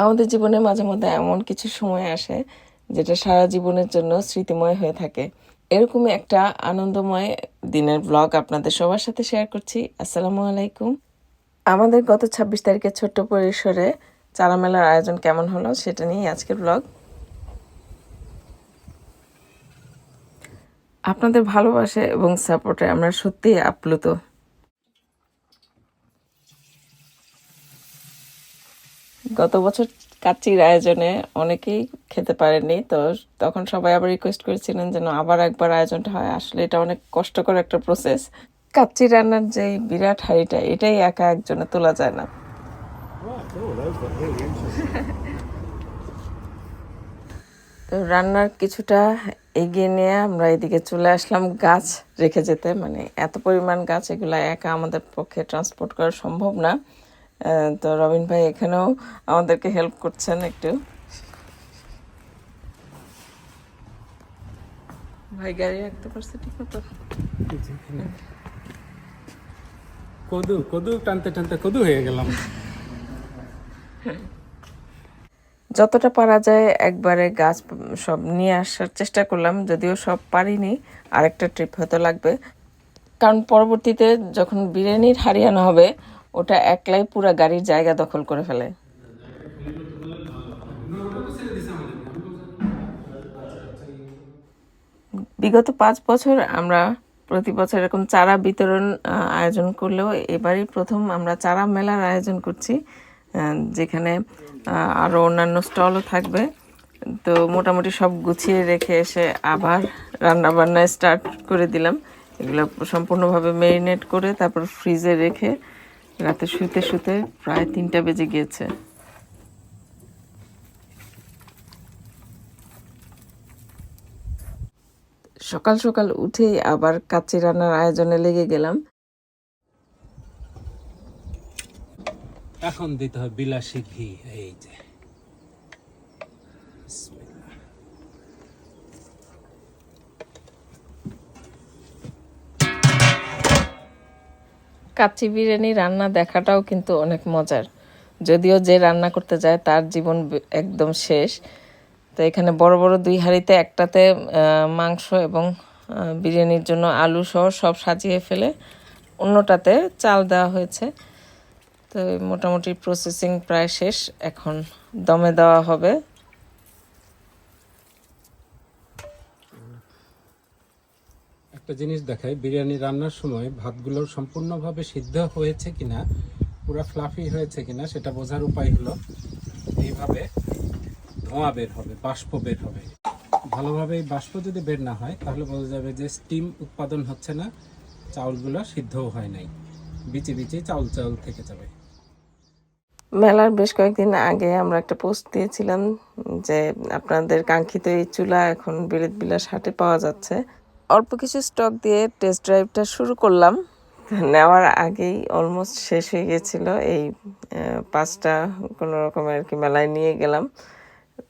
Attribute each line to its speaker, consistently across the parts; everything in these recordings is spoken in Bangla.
Speaker 1: আমাদের জীবনে মাঝে মধ্যে এমন কিছু সময় আসে যেটা সারা জীবনের জন্য স্মৃতিময় হয়ে থাকে। এরকমই একটা আনন্দময় দিনের ব্লগ আপনাদের সবার সাথে শেয়ার করছি। আসসালামু আলাইকুম। আমাদের গত ছাব্বিশ তারিখে ছোট্ট পরিসরে চারা মেলার আয়োজন কেমন হলো সেটা নিয়েই আজকের ব্লগ আপনাদের ভালোবাসা এবং সাপোর্টে আমরা সত্যিই আপ্লুত। গত বছর কাচ্চির আয়োজনে অনেকেই খেতে পারেনি তো তখন সবাই আবার রিকোয়েস্ট করেছিলেন যেন আবার একবার আয়োজনটা হয়। আসলে এটা অনেক কষ্টকর একটা প্রসেস কাচ্চি রান্নার যে বিরাট হাড়িটা, এটাই একা একজনে তোলা যায় না। তো রান্নার কিছুটা এগিয়ে নিয়ে আমরা এদিকে চলে আসলাম গাছ রেখে যেতে। মানে এত পরিমাণ গাছ, এগুলো একা আমাদের পক্ষে ট্রান্সপোর্ট করা সম্ভব না। তো রবিন ভাই এখানেও আমাদেরকে হেল্প করছেন একটু। ভাই গাড়ি রাখতে পারছে ঠিক মতো?
Speaker 2: কদু কদু টানতে টানতে কদু হয়ে গেলাম।
Speaker 1: যতটা পারা যায় একবারে গাছ সব নিয়ে আসার চেষ্টা করলাম যদিও সব পারিনি আরেকটা ট্রিপ হয়তো লাগবে। কারণ পরবর্তীতে যখন বিরিয়ানির হারিয়ানো হবে ওটা একলাই পুরো গাড়ির জায়গা দখল করে ফেলে। বিগত পাঁচ বছর আমরা প্রতি বছর এরকম চারা বিতরণ আয়োজন করলেও এবারই প্রথম আমরা চারা মেলার আয়োজন করছি যেখানে আরও অন্যান্য স্টলও থাকবে। তো মোটামুটি সব গুছিয়ে রেখে এসে আবার রান্না বান্না স্টার্ট করে দিলাম। এগুলো সম্পূর্ণভাবে মেরিনেট করে তারপর ফ্রিজে রেখে রাতে শুতে শুতে প্রায় তিনটা বেজে গিয়েছে। সকাল সকাল উঠেই আবার কাচ্চি রান্নার আয়োজনে লেগে গেলাম।
Speaker 2: এখন দিতে হবে বিলাসী ঘি, এই যে।
Speaker 1: কাচ্চি বিরিয়ানি রান্না দেখাটাও কিন্তু অনেক মজার। যদিও যে রান্না করতে যায় তার জীবন একদম শেষ। তো এখানে বড় বড় দুই হাঁড়িতে একটাতে মাংস এবং বিরিয়ানির জন্য আলু সহ সব সাজিয়ে ফেলে অন্যটাতে চাল দেওয়া হয়েছে। তো মোটামুটি প্রসেসিং প্রায় শেষ। এখন দমে দেওয়া হবে।
Speaker 2: একটা জিনিস দেখাই, বিরিয়ানি রান্নার সময় ভাতগুলো সম্পূর্ণভাবে সিদ্ধ হয়েছে কিনা, পুরো ফ্লাফি হয়েছে কিনা, সেটা বোঝার উপায় হলো এইভাবে ধোঁয়া বের হবে, বাষ্প বের হবে। ভালোভাবে এই বাষ্প যদি বের না হয়, তাহলে বোঝা যাবে যে স্টিম উৎপাদন হচ্ছে না, চাউলগুলো সিদ্ধও হয় নাই, বিচি বিচি চাউল চাউল থেকে যাবে।
Speaker 1: মেলার বেশ কয়েকদিন আগে আমরা একটা পোস্ট দিয়েছিলাম যে আপনাদের কাঙ্ক্ষিত এই চুলা এখন বিলেত বিলাস হাটে পাওয়া যাচ্ছে। অল্প কিছু স্টক দিয়ে টেস্ট ড্রাইভটা শুরু করলাম। নেওয়ার আগেই অলমোস্ট শেষ হয়ে গেছিল। এই পাঁচটা কোনো রকমের আর কি মেলায় নিয়ে গেলাম।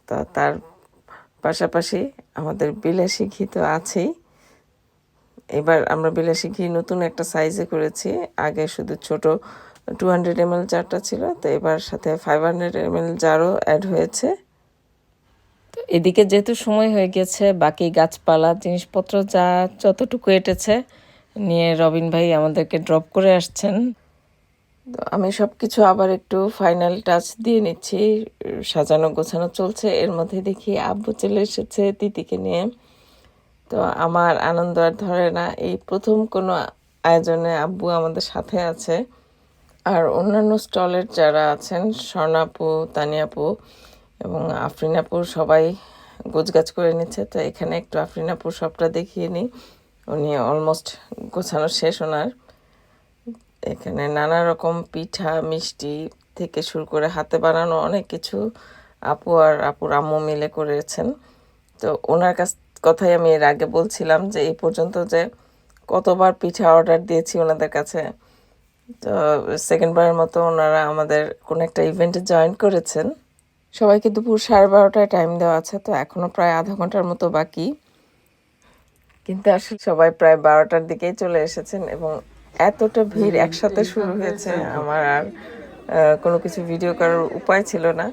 Speaker 1: তো তার পাশাপাশি আমাদের বিলাসী ঘি তো আছেই। এবার আমরা বিলাসী ঘি নতুন একটা সাইজে করেছি। আগে শুধু ছোট টু হান্ড্রেড এম এল জারটা ছিল, তো এবার সাথে ফাইভ হান্ড্রেড এম এল জারও অ্যাড হয়েছে। এদিকে যেহেতু সময় হয়ে গেছে, বাকি গাছপালা, জিনিসপত্র যা যতটুকু এটেছে, নিয়ে রবিন ভাই আমাদেরকে ড্রপ করে আসছেন। আমি সব কিছু আবার একটু ফাইনাল টাচ দিয়ে নিচ্ছি। সাজানো গোছানো চলছে, এর মধ্যে দেখি আব্বু চলে এসেছে তিতিকে নিয়ে। তো আমার আনন্দ আর ধরে না, এই প্রথম কোনো আয়োজনে আব্বু আমাদের সাথে আছে। আর অন্যান্য স্টলের যারা আছেন, স্বর্ণাপু, তানিয়াপু এবং আফরিনাপুর সবাই গোছগাছ করে নিচ্ছে, তো এখানে একটু আফরিনাপুর সবটা দেখিয়ে নিই। উনি অলমোস্ট গোছানো শেষ ওনার। এখানে নানা রকম পিঠা, মিষ্টি থেকে শুরু করে হাতে বানানো অনেক কিছু আপু আর আপুর আম্মু মিলে করেছেন। তো ওনার কাছ কথাই আমি এর আগে বলছিলাম যে এই পর্যন্ত যে কতবার পিঠা অর্ডার দিয়েছি ওনাদের কাছে, তো সেকেন্ডবারের মতো ওনারা আমাদের কোনো একটা ইভেন্টে জয়েন করেছেন। সবাইকে দুপুর সাড়ে বারোটায় টাইম দেওয়া আছে তো এখনও প্রায় আধা ঘণ্টার মতো বাকি। কিন্তু আসলে সবাই প্রায় বারোটার দিকেই চলে এসেছেন এবং এতটা ভিড় একসাথে শুরু হয়েছে আমার আর কোনো কিছু ভিডিও করার উপায় ছিল না।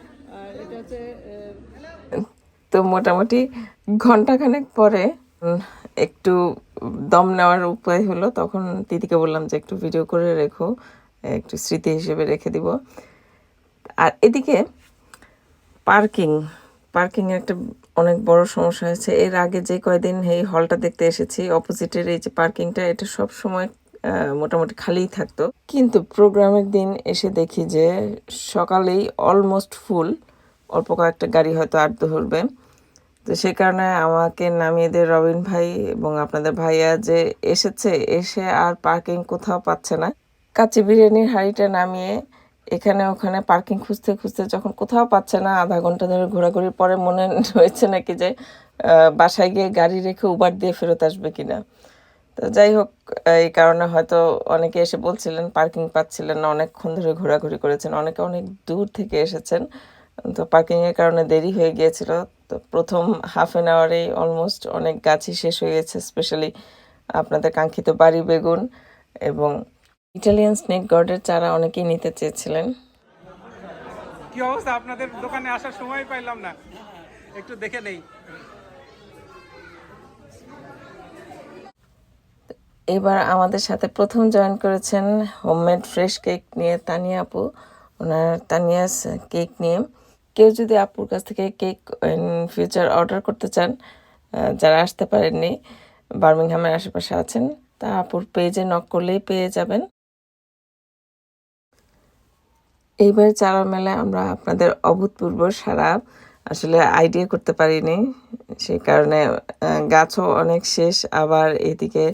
Speaker 1: তো মোটামুটি ঘন্টাখানেক পরে একটু দম নেওয়ার উপায় হলো তখন দিদিকে বললাম যে একটু ভিডিও করে রেখো একটু স্মৃতি হিসেবে রেখে দিব। আর এদিকে পার্কিং পার্কিং একটা অনেক বড় সমস্যা হয়েছে। এর আগে যে কয়দিন এই হলটা দেখতে এসেছি অপোজিটের এই যে পার্কিংটা, এটা সব সময় মোটামুটি খালিই থাকতো। কিন্তু প্রোগ্রামের দিন এসে দেখি যে সকালেই অলমোস্ট ফুল অল্প কয়েকটা গাড়ি হয়তো আর ধরবে। তো সে কারণে আমাকে নামিয়ে দিয়ে রবিন ভাই এবং আপনাদের ভাইয়া যে এসেছে, এসে আর পার্কিং কোথাও পাচ্ছে না। কাচ্চি বিরিয়ানির হাঁড়িটা নামিয়ে এখানে ওখানে পার্কিং খুঁজতে খুঁজতে যখন কোথাও পাচ্ছে না, আধা ঘণ্টা ধরে ঘোরাঘুরির পরে মনে হয়েছে নাকি যে বাসায় গিয়ে গাড়ি রেখে উবার দিয়ে ফেরত আসবে কিনা। তো যাই হোক, এই কারণে হয়তো অনেকে এসে বলছিলেন পার্কিং পাচ্ছিলেন না, অনেকক্ষণ ধরে ঘোরাঘুরি করেছেন, অনেকে অনেক দূর থেকে এসেছেন। তো পার্কিংয়ের কারণে দেরি হয়ে গিয়েছিল। তো প্রথম হাফ অ্যান আওয়ারেই অলমোস্ট অনেক গাছই শেষ হয়ে গেছে স্পেশালি আপনাদের কাঙ্ক্ষিত বাড়ি বেগুন এবং ইটালিয়ান স্নেক গার্ডের চারা অনেকেই নিতে চেয়েছিলেন।
Speaker 2: কি অবস্থা? আপনাদের দোকানে আসার সময় পাইলাম না। একটু দেখে নেই।
Speaker 1: এবার আমাদের সাথে প্রথম জয়েন করেছেন হোমমেড ফ্রেশ কেক নিয়ে তানিয়া আপু। ওনার তানিয়াস কেক নিয়ে। কেউ যদি আপুর কাছ থেকে কেক ইন ফিউচার অর্ডার করতে চান যারা আসতে পারেননি বার্মিংহামের আশেপাশে আছেন তা আপুর পেজে নক করলেই পেয়ে যাবেন। এইবার চারা মেলায় আমরা আপনাদের অভূতপূর্ব সারা আসলে আইডিয়া করতে পারিনি। সেই কারণে গাছও অনেক শেষ, আবার এদিকে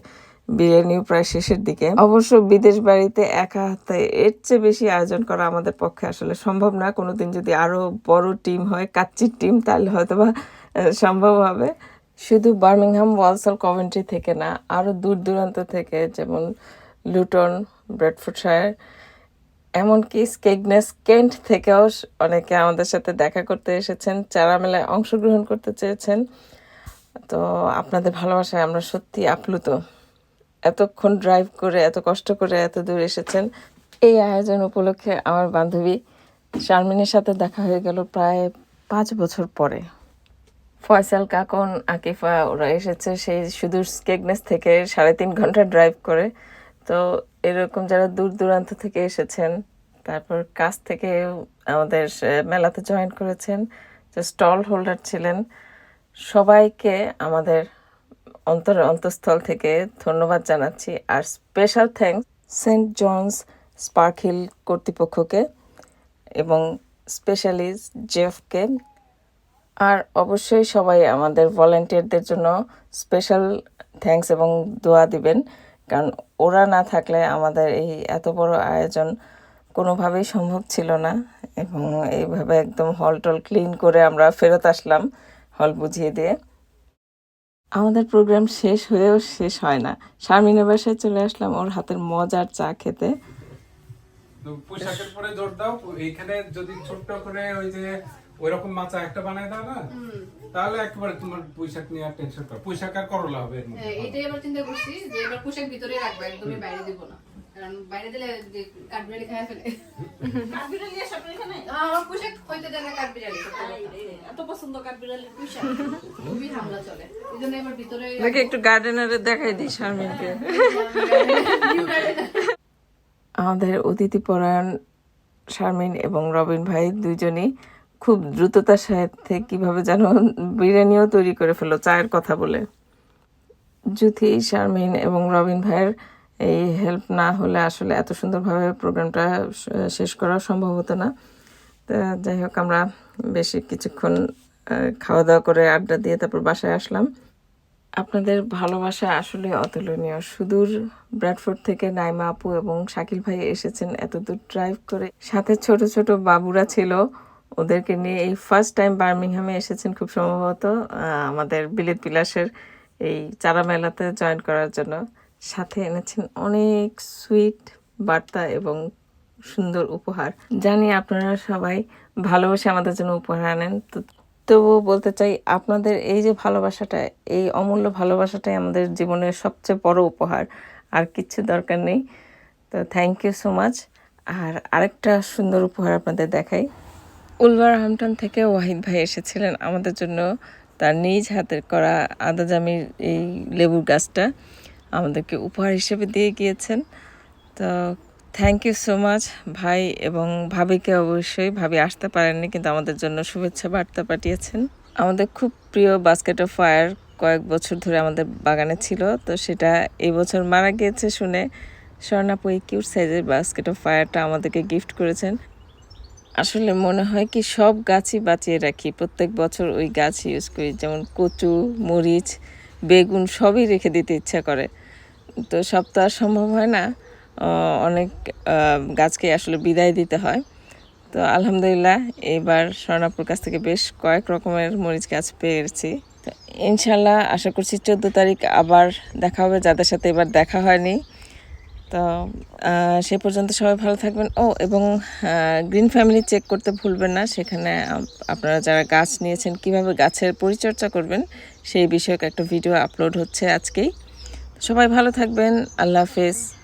Speaker 1: বিরিয়ানিও প্রায় শেষের দিকে। অবশ্য বিদেশ বাড়িতে একা হাতে এর চেয়ে বেশি আয়োজন করা আমাদের পক্ষে আসলে সম্ভব না। কোনোদিন যদি আরও বড় টিম হয়, কাচ্চির টিম, তাহলে হয়তো বা সম্ভব হবে। শুধু বার্মিংহাম ওয়ালসল কভেন্ট্রি থেকে না আরও দূর দূরান্ত থেকে, যেমন লুটন, ব্রেডফোর্ডশায়ার এমনকি স্কেগনেস কেন্ট থেকেও অনেকে আমাদের সাথে দেখা করতে এসেছেন চারা মেলায় অংশগ্রহণ করতে চেয়েছেন। তো আপনাদের ভালোবাসায় আমরা সত্যি আপ্লুত। এতক্ষণ ড্রাইভ করে, এত কষ্ট করে এত দূর এসেছেন। এই আয়োজন উপলক্ষে আমার বান্ধবী শারমিনের সাথে দেখা হয়ে গেল প্রায় পাঁচ বছর পরে। ফয়সাল কাকন, আকিফা, ওরা এসেছে সেই শুধু স্কেগনেস থেকে সাড়ে তিন ঘণ্টা ড্রাইভ করে। তো এরকম যারা দূর দূরান্ত থেকে এসেছেন, তারপর কাছ থেকে আমাদের মেলাতে জয়েন করেছেন, যে স্টল হোল্ডার ছিলেন, সবাইকে আমাদের অন্তর অন্তঃস্থল থেকে ধন্যবাদ জানাচ্ছি। আর special thanks Saint Johns Sparkhill কর্তৃপক্ষকে এবং স্পেশালি জেফকে আর অবশ্যই সবাই আমাদের ভলেন্টিয়ারদের জন্য স্পেশাল থ্যাঙ্কস এবং দোয়া দিবেন। কারণ ওরা না থাকলে আমাদের এই এত বড় আয়োজন কোনোভাবেই সম্ভব ছিল না এবং এইভাবে একদম হল টল ক্লিন করে আমরা ফেরত আসলাম হল বুঝিয়ে দিয়ে। আমাদের প্রোগ্রাম শেষ হয়েও শেষ হয় না। শারমিনের বাসায় চলে আসলাম ওর হাতের মজার চা খেতে।
Speaker 2: পোশাকের পরে জোর দাও, এইখানে যদি ছোট্ট করে ওই যে ওইরকম মাচা একটা বানায় দাও না? তাহলে একেবারে তোমার পোশাক নিয়ে আর টেনশন কর। পোশাক আর করলা হবে এর মধ্যে।
Speaker 3: হ্যাঁ, এটাই এবার চিন্তা করছি যে এবার পোশাক ভিতরে রাখব একদমই বাইরে দিব না। কারণ বাইরে দিলে কাঠবিড়ালি খায় ফেলে। আহ, আমার পোশাক হইতে দেয় না কাঠবিড়ালি
Speaker 4: এত পছন্দ কাঠবিড়ালির পুষা
Speaker 3: খুবই হামলা চলে। এই জন্য এবার ভিতরে
Speaker 1: নাকি একটু গার্ডেনারে দেখাই দিই শারমিনকে আমাদের অতিথি পরায়ণ শারমিন এবং রবিন ভাই দুইজনই খুব দ্রুততার সাথে কীভাবে যেন বিরিয়ানিও তৈরি করে ফেলো চায়ের কথা বলে। জুথি শারমিন এবং রবিন ভাইয়ের এই হেল্প না হলে আসলে এত সুন্দরভাবে প্রোগ্রামটা শেষ করা সম্ভব হতো না। তা যাই হোক, আমরা বেশি কিছুক্ষণ খাওয়া দাওয়া করে আড্ডা দিয়ে তারপর বাসায় আসলাম। আপনাদের ভালোবাসা আসলে অতুলনীয়। সুদূর ব্র্যাডফোর্ড থেকে নাইমা আপু এবং শাকিল ভাই এসেছেন এত দূর ড্রাইভ করে। সাথে ছোট ছোট বাবুরা ছিল। ওদেরকে নিয়ে এই ফার্স্ট টাইম বার্মিংহামে এসেছেন খুব সম্ভবত আমাদের বিলেত বিলাসের এই চারা মেলাতে জয়েন করার জন্য। সাথে এনেছেন অনেক সুইট বার্তা এবং সুন্দর উপহার। জানি আপনারা সবাই ভালোবেসে আমাদের জন্য উপহার আনেন। তো তবুও বলতে চাই, আপনাদের এই যে ভালোবাসাটা, এই অমূল্য ভালোবাসাটাই আমাদের জীবনের সবচেয়ে বড় উপহার। আর কিচ্ছু দরকার নেই। তো থ্যাংক ইউ সো মাচ আর আরেকটা সুন্দর উপহার আপনাদের দেখাই। উলভারহামটন থেকে ওয়াহিদ ভাই এসেছিলেন আমাদের জন্য তার নিজ হাতের করা আদাজামির এই লেবুর গাছটা আমাদেরকে উপহার হিসেবে দিয়ে গিয়েছেন। তো থ্যাংক ইউ সো মাচ ভাই এবং ভাবিকে অবশ্যই, ভাবি আসতে পারেননি কিন্তু আমাদের জন্য শুভেচ্ছা বার্তা পাঠিয়েছেন। আমাদের খুব প্রিয় বাস্কেট অফ ফায়ার কয়েক বছর ধরে আমাদের বাগানে ছিল, তো সেটা এই বছর মারা গিয়েছে শুনে স্বর্ণাপু এই কিউট সাইজের বাস্কেট অফ ফায়ারটা আমাদেরকে গিফট করেছেন। আসলে মনে হয় কি সব গাছই বাঁচিয়ে রাখি। প্রত্যেক বছর ওই গাছ ইউজ করি, যেমন কচু, মরিচ, বেগুন সবই রেখে দিতে ইচ্ছা করে। তো সব তো আর সম্ভব হয় না অনেক গাছকে আসলে বিদায় দিতে হয়। তো আলহামদুলিল্লাহ, এবার স্বর্ণাপুর কাছ থেকে বেশ কয়েক রকমের মরিচ গাছ পেয়েছি। ইনশাল্লাহ, আশা করছি চোদ্দ তারিখ আবার দেখা হবে। যাদের সাথে এবার দেখা হয়নি তো সে পর্যন্ত সবাই ভালো থাকবেন। ও, এবং গ্রিন ফ্যামিলি চেক করতে ভুলবেন না। সেখানে আপ- আপনারা যারা গাছ নিয়েছেন, কীভাবে গাছের পরিচর্যা করবেন, সেই বিষয়ক একটা ভিডিও আপলোড হচ্ছে আজকেই। সবাই ভালো থাকবেন। আল্লাহ হাফেজ।